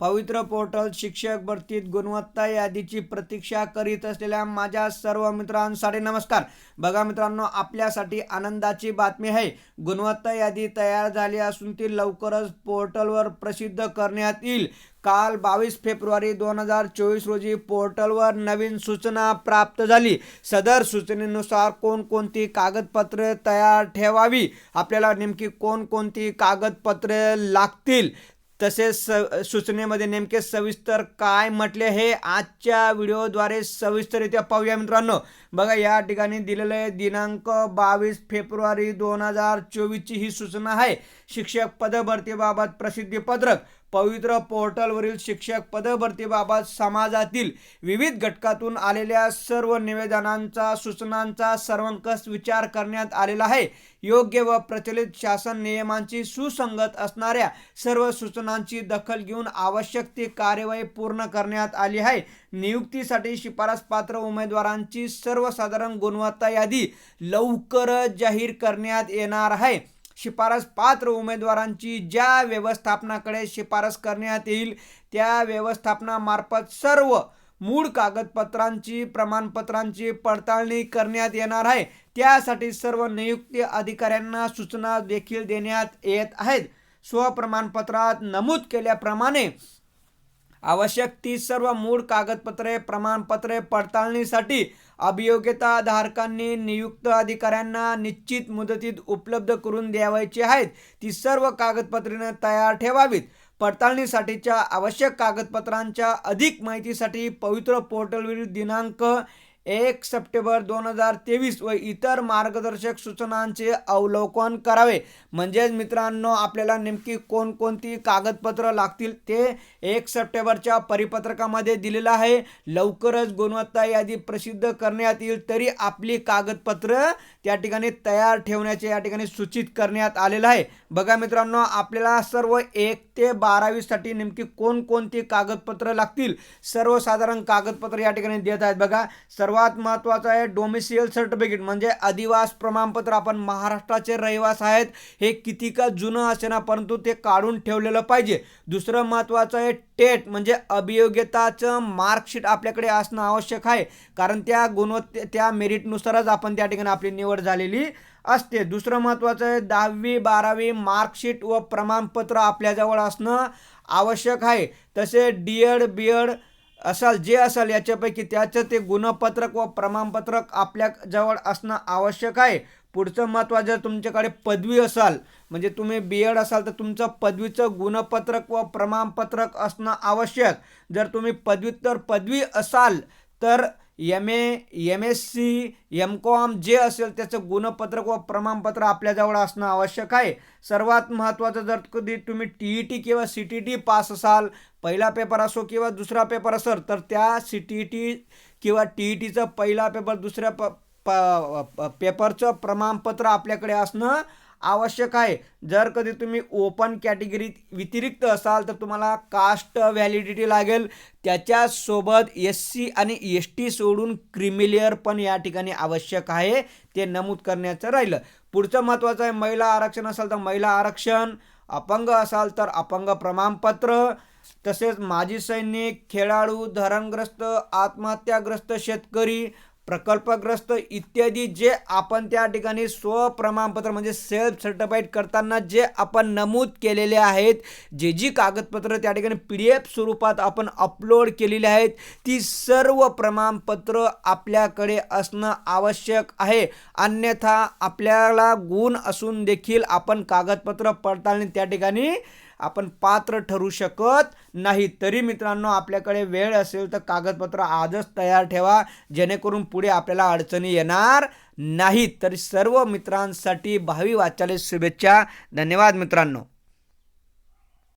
पवित्र पोर्टल शिक्षक भरतीत गुणवत्ता यादीची प्रतीक्षा करीत असलेल्या माझ्या सर्व मित्रांसाठी नमस्कार. बघा मित्रांनो आपल्यासाठी आनंदाची बातमी आहे. गुणवत्ता यादी तयार झाली असून ती लवकरच पोर्टलवर प्रसिद्ध करण्यात येईल. काल बावीस फेब्रुवारी दोन हजार चोवीस रोजी पोर्टलवर नवीन सूचना प्राप्त झाली. सदर सूचनेनुसार कोणकोणती कागदपत्रे तयार ठेवावी? आपल्याला नेमकी कोणकोणती कागदपत्रे लागतील? तसेच स सूचनेमध्ये नेमके सविस्तर काय म्हटले हे आजच्या व्हिडिओद्वारे सविस्तररित्या पाहूया मित्रांनो. बघा या ठिकाणी दिलेले दिनांक बावीस फेब्रुवारी दोन हजार चोवीसची ही सूचना आहे. शिक्षक पदभरतीबाबत प्रसिद्धी पत्रक. पवित्र पोर्टलवरील शिक्षक पदभरतीबाबत समाजातील विविध घटकातून आलेल्या सर्व निवेदनांचा सूचनांचा सर्वंकष विचार करण्यात आलेला आहे. योग्य व प्रचलित शासन नियमांची सुसंगत असणाऱ्या सर्व सूचनांची दखल घेऊन आवश्यक ती कार्यवाही पूर्ण करण्यात आली आहे. नियुक्तीसाठी शिफारस पात्र उमेदवारांची सर्वसाधारण गुणवत्ता यादी लवकरच जाहीर करण्यात येणार आहे. शिफारस पात्र उमेदवारांची ज्या व्यवस्थापनाकडे शिफारस करण्यात येईल त्या व्यवस्थापनामार्फत सर्व मूळ कागदपत्रांची प्रमाणपत्रांची पडताळणी करण्यात येणार आहे. त्यासाठी सर्व नियुक्ती अधिकाऱ्यांना सूचना देखील देण्यात येत आहेत. स्वप्रमाणपत्रात नमूद केल्याप्रमाणे आवश्यक ती सर्व मूळ कागदपत्रे प्रमाणपत्रे पडताळणीसाठी अभियोग्यता धारकांनी नियुक्त अधिकाऱ्यांना निश्चित मुदतीत उपलब्ध करून द्यावायची आहेत. ती सर्व कागदपत्रे तयार ठेवावीत. पडताळणीसाठीच्या आवश्यक कागदपत्रांच्या अधिक माहितीसाठी पवित्र पोर्टलवरील दिनांक एक सप्टेंबर दोन हजार तेवीस व इतर मार्गदर्शक सूचनांचे अवलोकन करावे. म्हणजेच मित्रांनो आपल्याला नेमकी कोणकोणती कागदपत्र लागतील ते एक सप्टेंबरच्या परिपत्रकामध्ये दिलेलं आहे. लवकरच गुणवत्ता यादी प्रसिद्ध करण्यात येईल तरी आपली कागदपत्र त्या ठिकाणी तयार ठेवण्याचे या ठिकाणी सूचित करण्यात आलेलं आहे. बघा मित्रांनो आपल्याला सर्व एक ते बारावीसाठी नेमकी कोणकोणती कागदपत्र लागतील? सर्वसाधारण कागदपत्र या ठिकाणी देत आहेत बघा. सर्व सर्वात महत्त्वाचं आहे डोमिसियल सर्टिफिकेट म्हणजे अधिवास प्रमाणपत्र. आपण महाराष्ट्राचे रहिवास आहेत हे किती का जुनं असे ना परंतु ते काढून ठेवलेलं पाहिजे. दुसरं महत्त्वाचं आहे टेट म्हणजे अभियोग्यताचं मार्कशीट आपल्याकडे असणं आवश्यक आहे कारण त्या गुणवत्ते त्या मेरिटनुसारच आपण त्या ठिकाणी आपली निवड झालेली असते. दुसरं महत्त्वाचं आहे दहावी बारावी मार्कशीट व प्रमाणपत्र आपल्याजवळ असणं आवश्यक आहे. तसे डी एड बी एड असाल जे असाल याच्यापैकी त्याचं ते गुणपत्रक व प्रमाणपत्रक आपल्याजवळ असणं आवश्यक आहे. पुढचं महत्त्वाचं जर तुमच्याकडे पदवी असाल म्हणजे तुम्ही बी एड असाल तर तुमचं पदवीचं गुणपत्रक व प्रमाणपत्रक असणं आवश्यक. जर तुम्ही पदव्युत्तर पदवी असाल तर M A M S C M com जे असेल त्याचं गुणपत्रक व प्रमाणपत्र आपल्याजवळ असणं आवश्यक आहे. सर्वात महत्त्वाचं जर कधी तुम्ही टी ई टी किंवा सी टी टी पास असाल पहिला पेपर असो किंवा दुसरा पेपर असेल तर त्या सी टी टी किंवा टी ई टीचं पहिला पेपर दुसऱ्या प प पेपरचं प्रमाणपत्र आपल्याकडे असणं आवश्यक आहे. जर कधी तुम्ही ओपन कॅटेगरी व्यतिरिक्त असाल तर तुम्हाला कास्ट व्हॅलिडिटी लागेल. त्याच्यासोबत एस सी आणि एस टी सोडून क्रिमिलियर पण या ठिकाणी आवश्यक आहे. ते नमूद करण्याचं राहिलं. पुढचं महत्त्वाचं आहे महिला आरक्षण असाल तर महिला आरक्षण अपंग असाल तर अपंग प्रमाणपत्र तसेच माजी सैनिक खेळाडू धरणग्रस्त आत्महत्याग्रस्त शेतकरी प्रकल्पग्रस्त इत्यादी जे आपण त्या ठिकाणी स्वप्रमाणपत्र म्हणजे सेल्फ सर्टिफाईड करताना जे आपण नमूद केलेले आहेत जे जी कागदपत्र त्या ठिकाणी पी डी एफ स्वरूपात आपण अपलोड केलेली आहेत ती सर्व प्रमाणपत्र आपल्याकडे असणं आवश्यक आहे. अन्यथा आपल्याला गुण असून देखील आपण कागदपत्र पडताळणी त्या ठिकाणी आपण पात्र ठरू शकत नाही. तरी मित्रांनो आपल्याकडे वेळ असेल तर कागदपत्र आजच तयार ठेवा. जेणेकरून पुढे आपल्याला अडचणी येणार नाहीत. तरी सर्व मित्रांसाठी भावी वाचालय शुभेच्छा. धन्यवाद मित्रांनो.